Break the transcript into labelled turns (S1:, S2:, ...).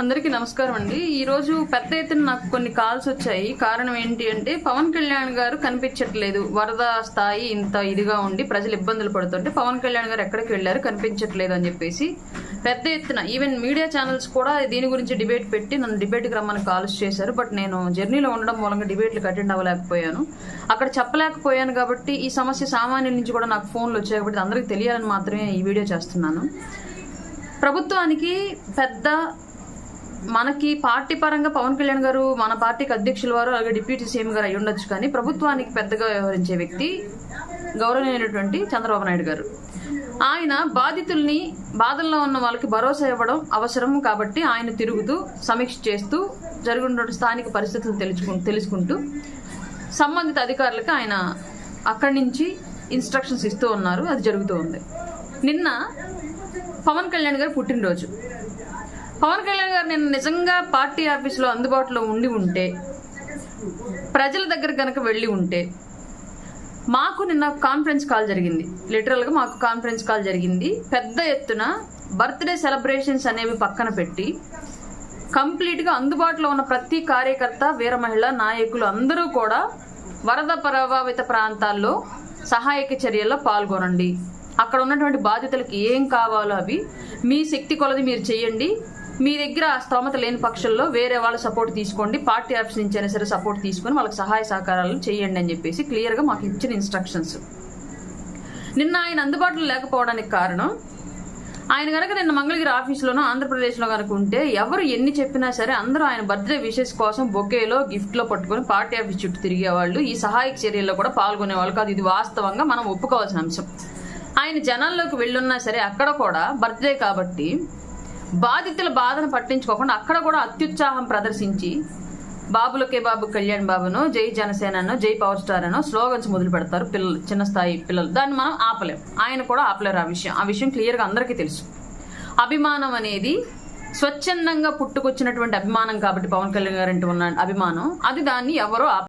S1: అందరికీ నమస్కారం అండి. ఈరోజు పెద్ద ఎత్తున నాకు కొన్ని కాల్స్ వచ్చాయి. కారణం ఏంటి అంటే పవన్ కళ్యాణ్ గారు కనిపించట్లేదు. వరద స్థాయి ఇంత ఇదిగా ఉండి ప్రజలు ఇబ్బందులు పడుతుంటే పవన్ కళ్యాణ్ గారు ఎక్కడికి వెళ్ళారు? కనిపించట్లేదు అని చెప్పేసి పెద్ద ఎత్తున ఈవెన్ మీడియా ఛానల్స్ కూడా దీని గురించి డిబేట్ పెట్టి నన్ను డిబేట్కి రమ్మని కాల్స్ చేశారు. బట్ నేను జర్నీలో ఉండడం మూలంగా డిబేట్లకు అటెండ్ అవ్వలేకపోయాను. అక్కడ చెప్పలేకపోయాను కాబట్టి ఈ సమస్య సామాన్యుల నుంచి కూడా నాకు ఫోన్లు వచ్చాయి కాబట్టి అందరికీ తెలియాలని మాత్రమే ఈ వీడియో చేస్తున్నాను. ప్రభుత్వానికి పెద్ద మనకి పార్టీ పరంగా పవన్ కళ్యాణ్ గారు మన పార్టీకి అధ్యక్షుల వారు అలాగే డిప్యూటీ సీఎం గారు అయి ఉండొచ్చు కానీ ప్రభుత్వానికి పెద్దగా వ్యవహరించే వ్యక్తి గౌరవనీయమైనటువంటి చంద్రబాబు నాయుడు గారు. ఆయన బాధితుల్ని బాధల్లో ఉన్న వాళ్ళకి భరోసా ఇవ్వడం అవసరం కాబట్టి ఆయన తిరుగుతూ సమీక్ష చేస్తూ జరుగుతున్న స్థానిక పరిస్థితులు తెలుసుకు తెలుసుకుంటూ సంబంధిత అధికారులకు ఆయన అక్కడి నుంచి ఇన్స్ట్రక్షన్స్ ఇస్తూ ఉన్నారు. అది జరుగుతూ ఉంది. నిన్న పవన్ కళ్యాణ్ గారు పుట్టినరోజు. పవన్ కళ్యాణ్ గారు నేను నిజంగా పార్టీ ఆఫీసులో అందుబాటులో ఉండి ఉంటే ప్రజల దగ్గర కనుక వెళ్ళి ఉంటే మాకు నిన్న కాన్ఫరెన్స్ కాల్ జరిగింది. లిటరల్గా మాకు కాన్ఫరెన్స్ కాల్ జరిగింది. పెద్ద ఎత్తున బర్త్డే సెలబ్రేషన్స్ అనేవి పక్కన పెట్టి కంప్లీట్గా అందుబాటులో ఉన్న ప్రతి కార్యకర్త వీర మహిళ నాయకులు అందరూ కూడా వరద ప్రభావిత ప్రాంతాల్లో సహాయక చర్యల్లో పాల్గొనండి. అక్కడ ఉన్నటువంటి బాధితులకు ఏం కావాలో అవి మీ శక్తి కొలది మీరు చేయండి. మీ దగ్గర ఆ స్తోమత లేని పక్షంలో వేరే వాళ్ళ సపోర్ట్ తీసుకోండి. పార్టీ ఆఫీస్ నుంచి అయినా సరే సపోర్ట్ తీసుకొని వాళ్ళకి సహాయ సహకారాలు చేయండి అని చెప్పేసి క్లియర్గా మాకు ఇచ్చిన ఇన్స్ట్రక్షన్స్ నిన్న ఆయన అందుబాటులో లేకపోవడానికి కారణం ఆయన కనుక నిన్న మంగళగిరి ఆఫీసులోనో ఆంధ్రప్రదేశ్లో కనుక ఉంటే ఎవరు ఎన్ని చెప్పినా సరే అందరూ ఆయన బర్త్డే విషెస్ కోసం బొకేలో గిఫ్ట్లో పట్టుకొని పార్టీ ఆఫీస్ చుట్టూ తిరిగేవాళ్ళు. ఈ సహాయక చర్యల్లో కూడా పాల్గొనేవాళ్ళు కాదు. ఇది వాస్తవంగా మనం ఒప్పుకోవాల్సిన అంశం. ఆయన జనాల్లోకి వెళ్ళున్నా సరే అక్కడ కూడా బర్త్డే కాబట్టి బాధితుల బాధను పట్టించుకోకుండా అక్కడ కూడా అత్యుత్సాహం ప్రదర్శించి బాబులకే బాబు కళ్యాణ్ బాబును జై జనసేనను జై పవర్ స్టార్ అను స్లోగన్స్ మొదలు పెడతారు పిల్లలు చిన్న స్థాయి పిల్లలు. దాన్ని మనం ఆపలేం. ఆయన కూడా ఆపలేరు ఆ విషయం. ఆ విషయం క్లియర్గా అందరికీ తెలుసు. అభిమానం అనేది స్వచ్ఛందంగా పుట్టుకొచ్చినటువంటి అభిమానం కాబట్టి పవన్ కళ్యాణ్ గారు ఉన్న అభిమానం. అది దాన్ని ఎవరో ఆప